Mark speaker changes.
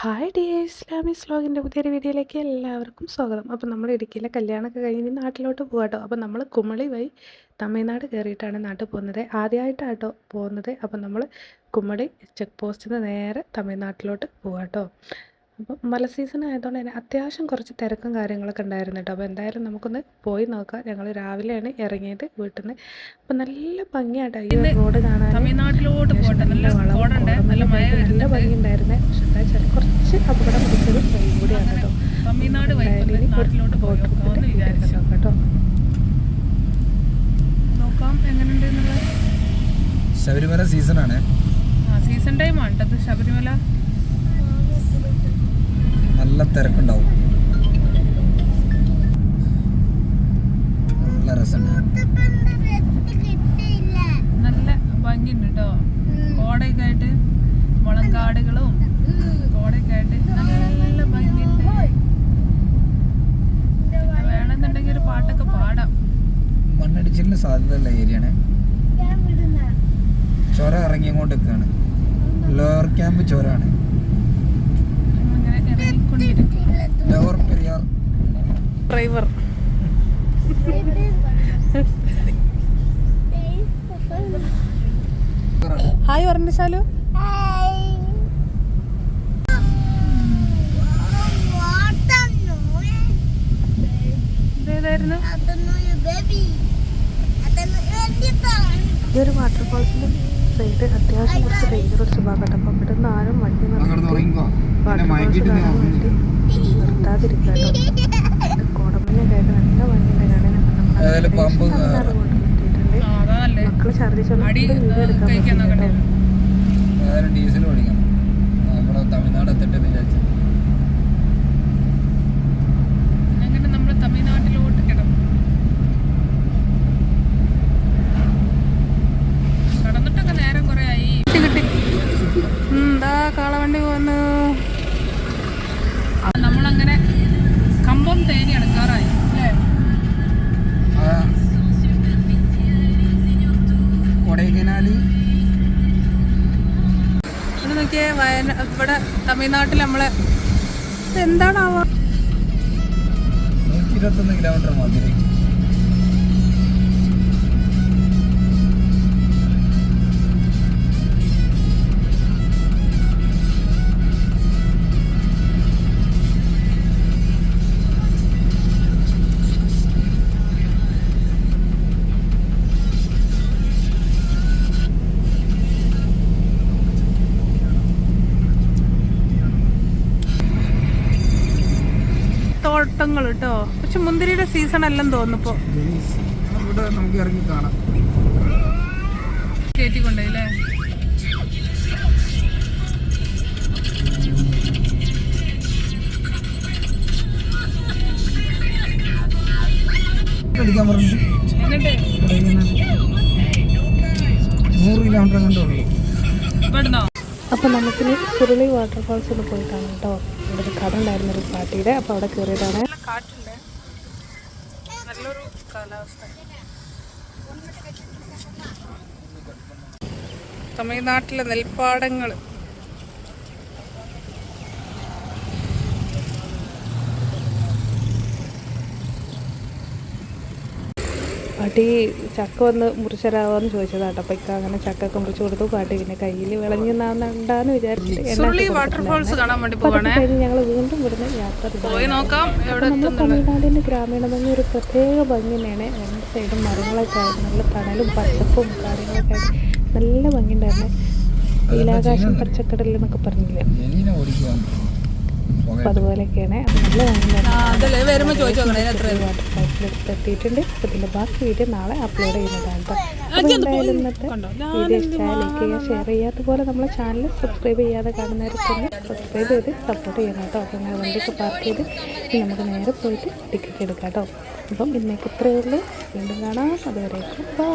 Speaker 1: Hi dear Islami സ്ലോഗിന്റെ പുതിയൊരു വീഡിയോയിലേക്ക് എല്ലാവർക്കും സ്വാഗതം. അപ്പോൾ നമ്മൾ ഇടുക്കിയിലെ കല്യാണമൊക്കെ കഴിഞ്ഞ് നാട്ടിലോട്ട് പോകാട്ടോ അപ്പോൾ നമ്മൾ കുമളി വഴി തമിഴ്നാട് കയറിയിട്ടാണ് നാട്ടിൽ പോകുന്നത്. ആദ്യമായിട്ടാട്ടോ പോകുന്നത്. അപ്പോൾ നമ്മൾ കുമളി ചെക്ക് പോസ്റ്റിൽ നിന്ന് നേരെ തമിഴ്നാട്ടിലോട്ട് പോകാട്ടോ അപ്പം മല സീസൺ ആയതുകൊണ്ട് തന്നെ അത്യാവശ്യം കുറച്ച് തിരക്കും കാര്യങ്ങളൊക്കെ ഉണ്ടായിരുന്നു കേട്ടോ. അപ്പോൾ എന്തായാലും നമുക്കൊന്ന് പോയി നോക്കാം. ഞങ്ങൾ രാവിലെയാണ് ഇറങ്ങിയത് വീട്ടിൽ നിന്ന് അപ്പം നല്ല ഭംഗിയാട്ടോ ഈ റോഡ് കാണാൻ
Speaker 2: തമിഴ്നാട്ടിലോട്ട് പോട്ടെ നല്ല
Speaker 1: വളം
Speaker 2: കോടുണ്ട് നല്ല മഴ
Speaker 1: നല്ല ഭംഗി ഉണ്ടായിരുന്നേ പക്ഷെ എന്താ വെച്ചാൽ കുറച്ച് അപകടം പിടിച്ചൊരു വഴി കൂടിയാണ് കേട്ടോ.
Speaker 2: തമിഴ്നാട് നാട്ടിലോട്ട് പോയി?
Speaker 1: നോക്കാം കേട്ടോ.
Speaker 2: നോക്കാം എങ്ങനെയുണ്ട് എന്നുള്ളത്
Speaker 3: ശബരിമല സീസണാണ്
Speaker 2: ആ സീസൺ ടൈം ആണ് ശബരിമല?
Speaker 3: നല്ല തിരക്കുണ്ടാവും. നല്ല രസമുണ്ട്.
Speaker 2: നല്ല ഭംഗിയുണ്ട് കേട്ടോ. കോടയൊക്കെ ആയിട്ട് മുളങ്കാടുകളും കോടൊക്കെ ആയിട്ട് നല്ല ഭംഗിയുണ്ട്. വേണമെന്നുണ്ടെങ്കിൽ ഒരു പാട്ടൊക്കെ പാടാം.
Speaker 3: മണ്ണടിച്ചിലിന് സാധ്യതയുള്ള ഏരിയയാണ്. ചൊര ഇറങ്ങിക്കൊണ്ട് നിൽക്കുകയാണ് ലോവർ ക്യാമ്പ് ചൊരാണ് ലോവർ പെരിയാർ.
Speaker 2: ഡ്രൈവർ. ഹായ് പറഞ്ഞു
Speaker 1: ഈ ഒരു വാട്ടർഫോൾസിന്റെ സൈഡ് അത്യാവശ്യം കുറച്ച് ഡേഞ്ചറസ് ഭാഗമാണ് അപ്പം ഇവിടെ നിന്ന് ആരും വണ്ടി
Speaker 3: അങ്ങോട്ട് തുടങ്ങിക്കോ പിന്നെ മയക്കിട്ട് നീ
Speaker 1: വാട്ടർഫോൾസ്
Speaker 3: ഉറങ്ങുന്നു.
Speaker 1: നിർത്താതിരിക്കുക കേട്ടോ. കോടമഞ്ഞൊക്കെ ആയിട്ട് നല്ല
Speaker 2: അതാ നല്ലേ മക്കൾ
Speaker 1: വീഡിയോ എടുക്കാൻ.
Speaker 3: ഏതായാലും ഡീസൽ ഓടിക്കണം. നമ്മുടെ തമിഴ്നാട് എത്തട്ടെ എന്ന്
Speaker 2: വയന ഇവിടെ തമിഴ്നാട്ടിൽ നമ്മളെ എന്താണാവോ
Speaker 3: കിലോമീറ്റർ മധുര
Speaker 2: തോട്ടങ്ങൾ കേട്ടോ പക്ഷെ മുന്തിരിയുടെ സീസൺ അല്ലെന്ന് തോന്നുന്നു ഇപ്പോ.
Speaker 3: ഇവിടെ നമുക്ക് ഇറങ്ങി കാണാം.
Speaker 2: എന്നിട്ട്?
Speaker 3: നൂറ് കിലോമീറ്റർ കണ്ടേ ഉള്ളൂ.
Speaker 1: അപ്പോൾ നമുക്കിനി ചുരുളി വാട്ടർഫാൾസ് ഒന്ന് പോയി കാണാം കേട്ടോ. ഇവിടെ ഒരു കട ഉണ്ടായിരുന്നു ഒരു പാർട്ടിയുടെ അപ്പോൾ അവിടെ കയറിയതാണ്
Speaker 2: കാറ്റുണ്ട്. നല്ലൊരു കാലാവസ്ഥ. തമിഴ്നാട്ടിലെ നെൽപ്പാടങ്ങൾ
Speaker 1: പാട്ടി ചക്ക വന്ന് മുറിച്ചരാവാന്ന് ചോദിച്ചതാട്ടോ. അപ്പോൾ ഇക്ക അങ്ങനെ ചക്കൊക്കെ മുറിച്ച് കൊടുത്തു. പാട്ടി പിന്നെ കയ്യിൽ വിളഞ്ഞു ഉണ്ടാന്ന് വിചാരിച്ചിട്ട് കഴിഞ്ഞ് ഞങ്ങൾ വീണ്ടും ഇവിടുന്ന് യാത്ര തുടങ്ങി.
Speaker 2: നോക്കാം. എവിടെ
Speaker 1: നമ്മുടെ തമിഴ്നാടിന്റെ ഗ്രാമീണ ഭംഗി ഒരു പ്രത്യേക ഭംഗി തന്നെയാണ്. രണ്ട് സൈഡും മരങ്ങളൊക്കെ ആയിരുന്നു നല്ല തണലും പച്ചപ്പും കാര്യങ്ങളൊക്കെ ആയിട്ട് നല്ല ഭംഗി ഉണ്ടായിരുന്നു. നീലാകാശം പച്ചക്കടൽ എന്നൊക്കെ പറഞ്ഞില്ലേ? അപ്പോൾ അതുപോലെയൊക്കെയാണ്.
Speaker 2: അതല്ലേ വരുമ്പോ ചോദിച്ചു
Speaker 1: എത്തിയിട്ടുണ്ട്. അപ്പോൾ ഇതിന്റെ ബാക്കി വീഡിയോ നാളെ അപ്ലോഡ് ചെയ്യുന്നതാണ് കേട്ടോ. അപ്പോൾ എന്തായാലും ഇന്നത്തെ വീഡിയോ ഇഷ്ടമായി ലൈക്ക് ചെയ്യുക ഷെയർ ചെയ്യുക. അതുപോലെ നമ്മളെ ചാനൽ സബ്സ്ക്രൈബ് ചെയ്യാതെ കാണുന്നവർക്കൊന്ന് സബ്സ്ക്രൈബ് ചെയ്ത് സപ്പോർട്ട് ചെയ്യണം കേട്ടോ. അപ്പോൾ നിങ്ങൾ വണ്ടിയൊക്കെ പാർക്ക് ചെയ്ത് നമുക്ക് നേരെ പോയിട്ട് ടിക്കറ്റ് എടുക്കാം കേട്ടോ. അപ്പം ഇന്നേക്ക് ഇത്രയേ ഉള്ളൂ. വീണ്ടും കാണാം. അതുവരെ ബൈ